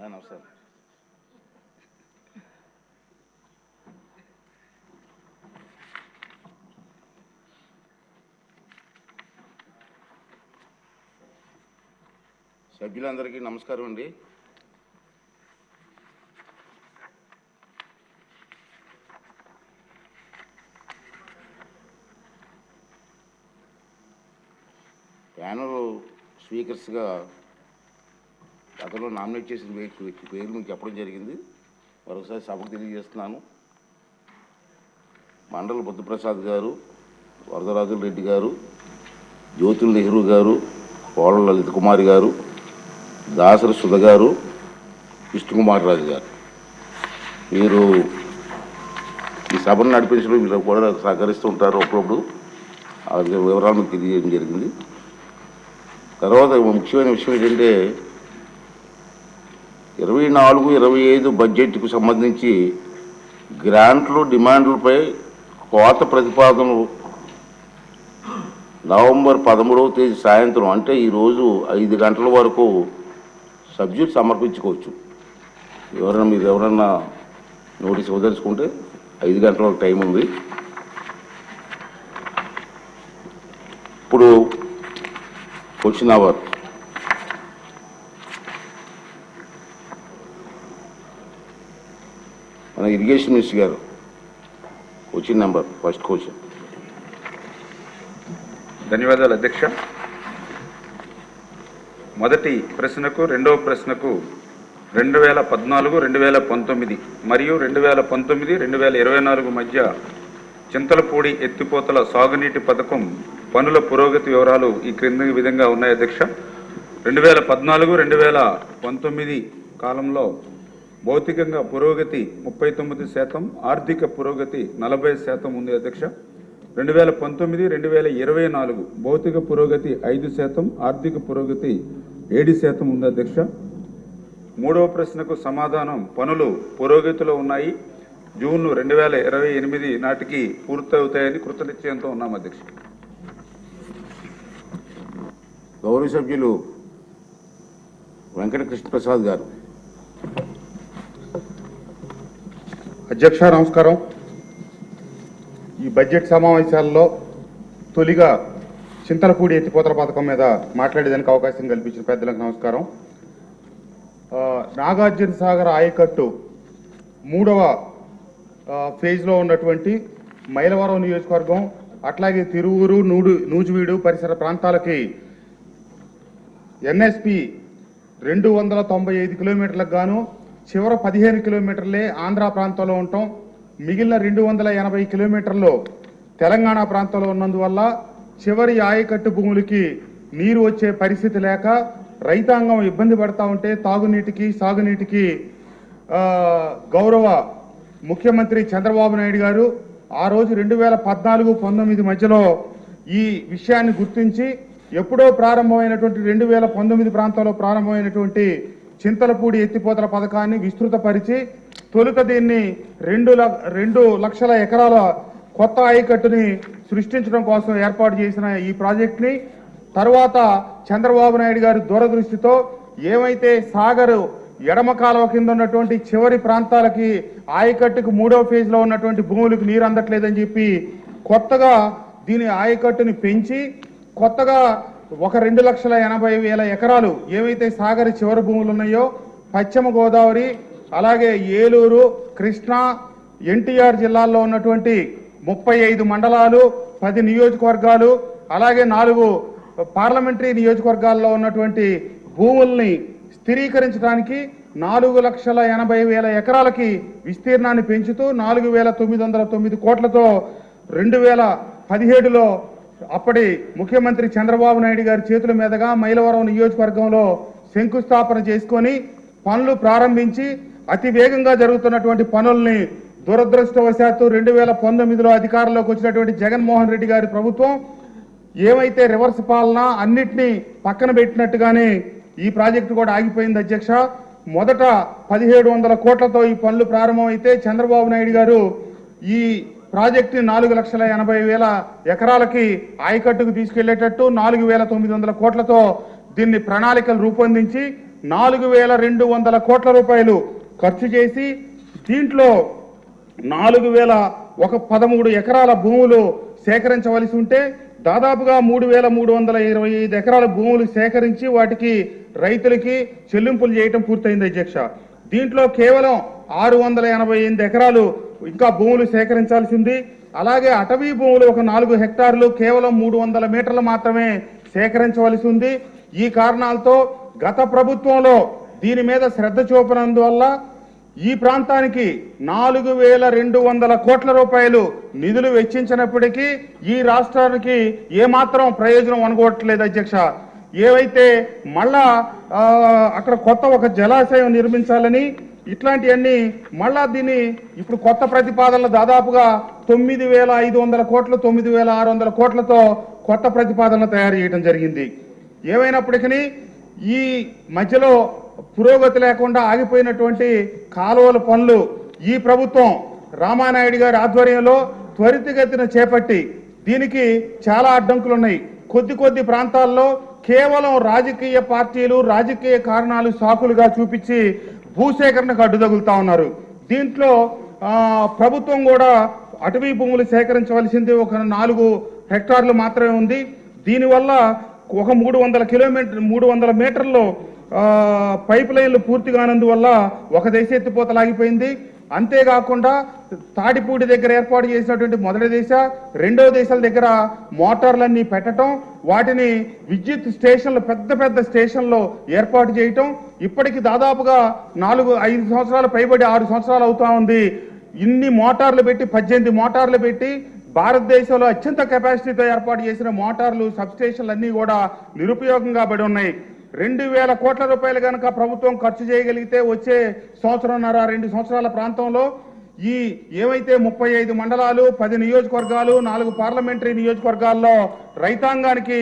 Ah, నమస్కారం సభ్యులందరికీ నమస్కారం అండి. ప్యానల్ స్పీకర్స్గా గతంలో నామినేట్ చేసిన వ్యక్తి వ్యక్తి పేరు మీకు చెప్పడం జరిగింది. మరొకసారి సభకు తెలియజేస్తున్నాను. మండల బుద్ధప్రసాద్ గారు వరదరాజుల రెడ్డి గారు జ్యోతుల్ నెహ్రూ గారు కోళ్ళ లలిత కుమారి గారు దాసరి సుధ గారు విష్ణుకుమార్ రాజు గారు. మీరు ఈ సభను నడిపించడం మీరు కూడా సహకరిస్తూ ఉంటారు అప్పుడప్పుడు ఆ వివరాలు మీకు తెలియజేయడం జరిగింది. తర్వాత ముఖ్యమైన విషయం ఏంటంటే ఇరవై నాలుగు ఇరవై ఐదు బడ్జెట్కు సంబంధించి గ్రాంట్లు డిమాండ్లపై కోత ప్రతిపాదనలు నవంబర్ పదమూడవ తేదీ సాయంత్రం అంటే ఈరోజు ఐదు గంటల వరకు సబ్జెక్ట్ సమర్పించుకోవచ్చు. ఎవరైనా మీరు ఎవరన్నా నోటీస్ ఇవ్వదలుచుకుంటే ఐదు గంటల వరకు టైం ఉంది. ఇప్పుడు క్వశ్చన్ అవర్. ఇరిగేషన్ మినిస్టర్ గారు. క్వశ్చన్ నెంబర్ ఫస్ట్ క్వశ్చన్ ధన్యవాదాలు అధ్యక్ష. మొదటి ప్రశ్నకు రెండవ ప్రశ్నకు రెండు వేల పద్నాలుగు రెండు వేల పంతొమ్మిది మరియు రెండు వేల పంతొమ్మిది రెండు వేల ఇరవై నాలుగు మధ్య చింతలపూడి ఎత్తిపోతల సాగునీటి పథకం పనుల పురోగతి వివరాలు ఈ క్రింది విధంగా ఉన్నాయి అధ్యక్ష. రెండు వేల పద్నాలుగు రెండు వేల పంతొమ్మిది కాలంలో భౌతికంగా పురోగతి ముప్పై తొమ్మిది శాతం ఆర్థిక పురోగతి నలభై శాతం ఉంది అధ్యక్ష. రెండు వేల పంతొమ్మిది రెండు వేల ఇరవై నాలుగు భౌతిక పురోగతి ఐదు శాతం ఆర్థిక పురోగతి ఏడు శాతం ఉంది అధ్యక్ష. మూడవ ప్రశ్నకు సమాధానం పనులు పురోగతిలో ఉన్నాయి. జూన్ రెండు వేల ఇరవై ఎనిమిది నాటికి పూర్తవుతాయని కృతనిశ్చయంతో ఉన్నాం అధ్యక్ష. గౌరవ సభ్యులు వెంకటకృష్ణ ప్రసాద్ గారు. అధ్యక్ష నమస్కారం. ఈ బడ్జెట్ సమావేశాల్లో తొలిగా చింతలపూడి ఎత్తిపోతల పథకం మీద మాట్లాడేదానికి అవకాశం కల్పించిన పెద్దలకు నమస్కారం. నాగార్జున సాగర్ ఆయకట్టు మూడవ ఫేజ్లో ఉన్నటువంటి మైలవరం నియోజకవర్గం అట్లాగే తిరువురు నూడు నూజివీడు పరిసర ప్రాంతాలకి ఎన్ఎస్పి రెండు వందల తొంభై ఐదు కిలోమీటర్లకు గాను చివర పదిహేను కిలోమీటర్లే ఆంధ్ర ప్రాంతంలో ఉంటాం. మిగిలిన రెండు వందల ఎనభై కిలోమీటర్లు తెలంగాణ ప్రాంతంలో ఉన్నందువల్ల చివరి ఆయకట్టు భూములకి నీరు వచ్చే పరిస్థితి లేక రైతాంగం ఇబ్బంది పడతా ఉంటే తాగునీటికి సాగునీటికి గౌరవ ముఖ్యమంత్రి చంద్రబాబు నాయుడు గారు ఆ రోజు రెండు వేల పద్నాలుగు పంతొమ్మిది మధ్యలో ఈ విషయాన్ని గుర్తించి ఎప్పుడో ప్రారంభమైనటువంటి రెండు వేల పంతొమ్మిది ప్రాంతంలో ప్రారంభమైనటువంటి చింతలపూడి ఎత్తిపోతల పథకాన్ని విస్తృతపరిచి తొలుత దీన్ని రెండు ల- రెండు లక్షల ఎకరాల కొత్త ఆయకట్టుని సృష్టించడం కోసం ఏర్పాటు చేసిన ఈ ప్రాజెక్ట్ని తర్వాత చంద్రబాబు నాయుడు గారి దూరదృష్టితో ఏమైతే సాగరు ఎడమ కాలువ కింద ఉన్నటువంటి చివరి ప్రాంతాలకి ఆయకట్టుకు మూడో ఫేజ్లో ఉన్నటువంటి భూములకు నీరు అందట్లేదని చెప్పి కొత్తగా దీని ఆయకట్టుని పెంచి కొత్తగా ఒక రెండు లక్షల ఎనభై వేల ఎకరాలు ఏవైతే సాగర్ చివరి భూములు ఉన్నాయో పశ్చిమ గోదావరి అలాగే ఏలూరు కృష్ణా ఎన్టీఆర్ జిల్లాల్లో ఉన్నటువంటి ముప్పై ఐదు మండలాలు పది నియోజకవర్గాలు అలాగే నాలుగు పార్లమెంటరీ నియోజకవర్గాల్లో ఉన్నటువంటి భూముల్ని స్థిరీకరించడానికి నాలుగు లక్షల ఎనభై వేల ఎకరాలకి విస్తీర్ణాన్ని పెంచుతూ నాలుగు వేల తొమ్మిది వందల తొమ్మిది కోట్లతో రెండు వేల పదిహేడులో అప్పటి ముఖ్యమంత్రి చంద్రబాబు నాయుడు గారి చేతుల మీదుగా మైలవరం నియోజకవర్గంలో శంకుస్థాపన చేసుకొని పనులు ప్రారంభించి అతి వేగంగా జరుగుతున్నటువంటి పనుల్ని దురదృష్టవశాత్తు రెండు వేల పంతొమ్మిదిలో అధికారంలోకి వచ్చినటువంటి జగన్మోహన్ రెడ్డి గారి ప్రభుత్వం ఏమైతే రివర్స్ పాలన అన్నిటినీ పక్కన పెట్టినట్టుగానే ఈ ప్రాజెక్టు కూడా ఆగిపోయింది అధ్యక్ష. మొదట పదిహేడు వందల కోట్లతో ఈ పనులు ప్రారంభమైతే చంద్రబాబు నాయుడు గారు ఈ ప్రాజెక్టుని నాలుగు లక్షల ఎనభై వేల ఎకరాలకి ఆయకట్టుకు తీసుకెళ్ళేటట్టు నాలుగు వేల తొమ్మిది వందల కోట్లతో దీన్ని ప్రణాళికలు రూపొందించి నాలుగు వేల రెండు వందల కోట్ల రూపాయలు ఖర్చు చేసి దీంట్లో నాలుగు వేల ఒక పదమూడు ఎకరాల భూములు సేకరించవలసి ఉంటే దాదాపుగా మూడు వేల మూడు వందల ఇరవై ఐదు ఎకరాల భూములు సేకరించి వాటికి రైతులకి చెల్లింపులు చేయటం పూర్తయింది అధ్యక్ష. దీంట్లో కేవలం ఆరు వందల ఎనభై ఎనిమిది ఎకరాలు ఇంకా భూములు సేకరించాల్సింది. అలాగే అటవీ భూములు ఒక నాలుగు హెక్టార్లు కేవలం మూడు వందల మీటర్లు మాత్రమే సేకరించవలసి ఉంది ఈ కారణాలతో గత ప్రభుత్వంలో దీని మీద శ్రద్ధ చూపనందువల్ల ఈ ప్రాంతానికి నాలుగు వేల రెండు వందల కోట్ల రూపాయలు నిధులు వెచ్చించినప్పటికీ ఈ రాష్ట్రానికి ఏమాత్రం ప్రయోజనం అనుకోవట్లేదు అధ్యక్ష. ఏవైతే మళ్ళా అక్కడ కొత్త ఒక జలాశయం నిర్మించాలని ఇట్లాంటివన్నీ మళ్ళా దీన్ని ఇప్పుడు కొత్త ప్రతిపాదనలు దాదాపుగా తొమ్మిది వేల ఐదు వందల కోట్లు తొమ్మిది వేల ఆరు వందల కోట్లతో కొత్త ప్రతిపాదనలు తయారు చేయడం జరిగింది. ఏమైనప్పటికీ ఈ మధ్యలో పురోగతి లేకుండా ఆగిపోయినటువంటి కాలువల పనులు ఈ ప్రభుత్వం రామానాయుడు గారి ఆధ్వర్యంలో త్వరితగతిన చేపట్టి దీనికి చాలా అడ్డంకులు ఉన్నాయి కొద్ది కొద్ది ప్రాంతాల్లో కేవలం రాజకీయ పార్టీలు రాజకీయ కారణాలు సాకులుగా చూపించి భూసేకరణకు అడ్డు తగులుతా ఉన్నారు. దీంట్లో ప్రభుత్వం కూడా అటవీ భూములు సేకరించవలసింది ఒక నాలుగు హెక్టార్లు మాత్రమే ఉంది. దీనివల్ల ఒక మూడు వందల కిలోమీటర్ మూడు వందల మీటర్లు పైప్ లైన్లు పూర్తి కానందువల్ల ఒక దేశ ఎత్తిపోతలాగిపోయింది. అంతేకాకుండా తాడిపూడి దగ్గర ఏర్పాటు చేసినటువంటి మొదటి దేశ రెండో దేశాల దగ్గర మోటార్లన్నీ పెట్టడం వాటిని విద్యుత్ స్టేషన్లు పెద్ద పెద్ద స్టేషన్లో ఏర్పాటు చేయటం ఇప్పటికి దాదాపుగా నాలుగు ఐదు సంవత్సరాలు పైబడి ఆరు సంవత్సరాలు అవుతా ఉంది. ఇన్ని మోటార్లు పెట్టి పద్దెనిమిది మోటార్లు పెట్టి భారతదేశంలో అత్యంత కెపాసిటీతో ఏర్పాటు చేసిన మోటార్లు సబ్ స్టేషన్లు అన్నీ కూడా నిరుపయోగంగా పడి ఉన్నాయి. రెండు వేల కోట్ల రూపాయలు కనుక ప్రభుత్వం ఖర్చు చేయగలిగితే వచ్చే సంవత్సరంన్నర రెండు సంవత్సరాల ప్రాంతంలో ఈ ఏవైతే ముప్పై ఐదు మండలాలు పది నియోజకవర్గాలు నాలుగు పార్లమెంటరీ నియోజకవర్గాల్లో రైతాంగానికి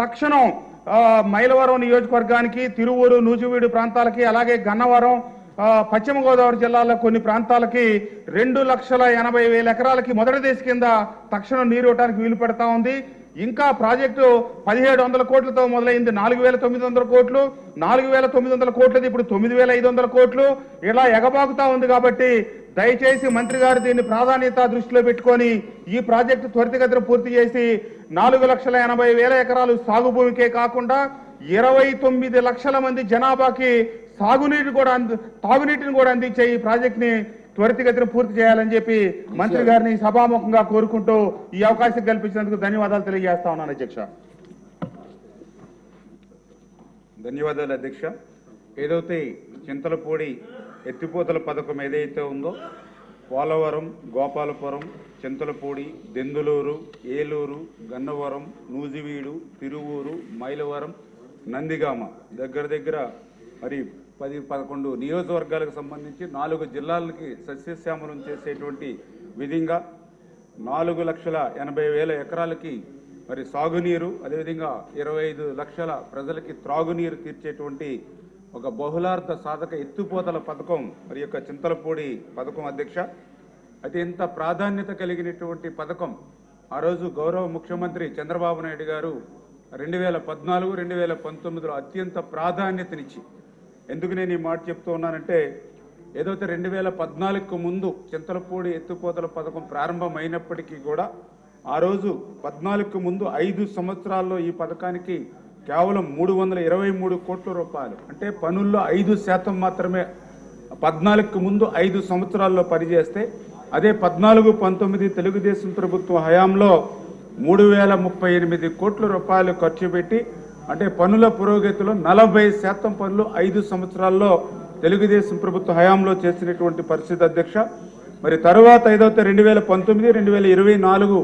తక్షణం మైలవరం నియోజకవర్గానికి తిరువూరు నూజివీడు ప్రాంతాలకి అలాగే గన్నవరం పశ్చిమ గోదావరి జిల్లాలో కొన్ని ప్రాంతాలకి రెండు లక్షల ఎనభై వేల ఎకరాలకి మొదటి దేశ కింద తక్షణం నీరు ఇవ్వడానికి వీలు పెడతా ఉంది. ఇంకా ప్రాజెక్టు పదిహేడు వందల కోట్లతో మొదలైంది నాలుగు వేల తొమ్మిది వందల కోట్లు నాలుగు వేల తొమ్మిది వందల కోట్లది ఇప్పుడు తొమ్మిది వేల ఐదు వందల కోట్లు. ఇలా ఎగబాకుతా ఉంది కాబట్టి దయచేసి మంత్రి గారు దీన్ని ప్రాధాన్యత దృష్టిలో పెట్టుకొని ఈ ప్రాజెక్టు త్వరితగతిన పూర్తి చేసి నాలుగు లక్షల ఎనభై వేల ఎకరాలు సాగు భూమికే కాకుండా ఇరవై తొమ్మిది లక్షల మంది జనాభాకి సాగునీటి కూడా అంది తాగునీటిని కూడా అందించే ఈ ప్రాజెక్ట్ని త్వరితగతిన పూర్తి చేయాలని చెప్పి మంత్రి గారిని సభాముఖంగా కోరుకుంటూ ఈ అవకాశం కల్పించినందుకు ధన్యవాదాలు తెలియజేస్తా ఉన్నాను అధ్యక్ష. ధన్యవాదాలు అధ్యక్ష. ఏదైతే చింతలపూడి ఎత్తిపోతల పథకం ఏదైతే ఉందో పోలవరం గోపాలపురం చింతలపూడి దెందులూరు ఏలూరు గన్నవరం నూజివీడు తిరువూరు మైలవరం నందిగామ దగ్గర దగ్గర మరి పది పదకొండు నియోజకవర్గాలకు సంబంధించి నాలుగు జిల్లాలకి సస్యశ్యామలం చేసేటువంటి విధంగా నాలుగు లక్షల ఎనభై వేల ఎకరాలకి మరి సాగునీరు అదేవిధంగా ఇరవై ఐదు లక్షల ప్రజలకి త్రాగునీరు తీర్చేటువంటి ఒక బహుళార్థ సాధక ఎత్తుపోతల పథకం మరి యొక్క చింతలపూడి పథకం అధ్యక్ష. అత్యంత ప్రాధాన్యత కలిగినటువంటి పథకం? ఆ రోజు గౌరవ ముఖ్యమంత్రి చంద్రబాబు నాయుడు గారు రెండు వేల పద్నాలుగు రెండు వేల పంతొమ్మిదిలో అత్యంత ప్రాధాన్యతనిచ్చి ఎందుకు నేను ఈ మాట చెప్తూ ఉన్నానంటే ఏదైతే రెండు వేల పద్నాలుగుకు ముందు చింతలపూడి ఎత్తుపోతల పథకం ప్రారంభమైనప్పటికీ కూడా ఆ రోజు పద్నాలుగుకు ముందు ఐదు సంవత్సరాల్లో ఈ పథకానికి కేవలం మూడు వందల ఇరవై మూడు కోట్ల రూపాయలు. అంటే పనుల్లో ఐదు శాతం మాత్రమే. పద్నాలుగుకు ముందు ఐదు సంవత్సరాల్లో పనిచేస్తే అదే పద్నాలుగు పంతొమ్మిది తెలుగుదేశం ప్రభుత్వ హయాంలో మూడు వేల ముప్పై ఎనిమిది కోట్ల రూపాయలు ఖర్చు పెట్టి అంటే పనుల పురోగతిలో నలభై శాతం పనులు ఐదు సంవత్సరాల్లో తెలుగుదేశం ప్రభుత్వ హయాంలో చేసినటువంటి పరిస్థితి అధ్యక్ష. మరి తర్వాత ఏదైతే రెండు వేల పంతొమ్మిది రెండు వేల ఇరవై నాలుగు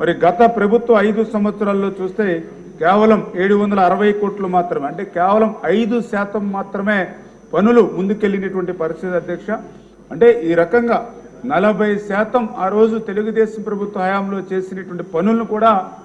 మరి గత ప్రభుత్వ ఐదు సంవత్సరాల్లో చూస్తే కేవలం ఏడు వందల అరవై కోట్లు మాత్రమే అంటే కేవలం ఐదు శాతం మాత్రమే పనులు ముందుకెళ్ళినటువంటి పరిస్థితి అధ్యక్ష. అంటే ఈ రకంగా నలభై శాతం ఆ రోజు తెలుగుదేశం ప్రభుత్వ హయాంలో చేసినటువంటి పనులను కూడా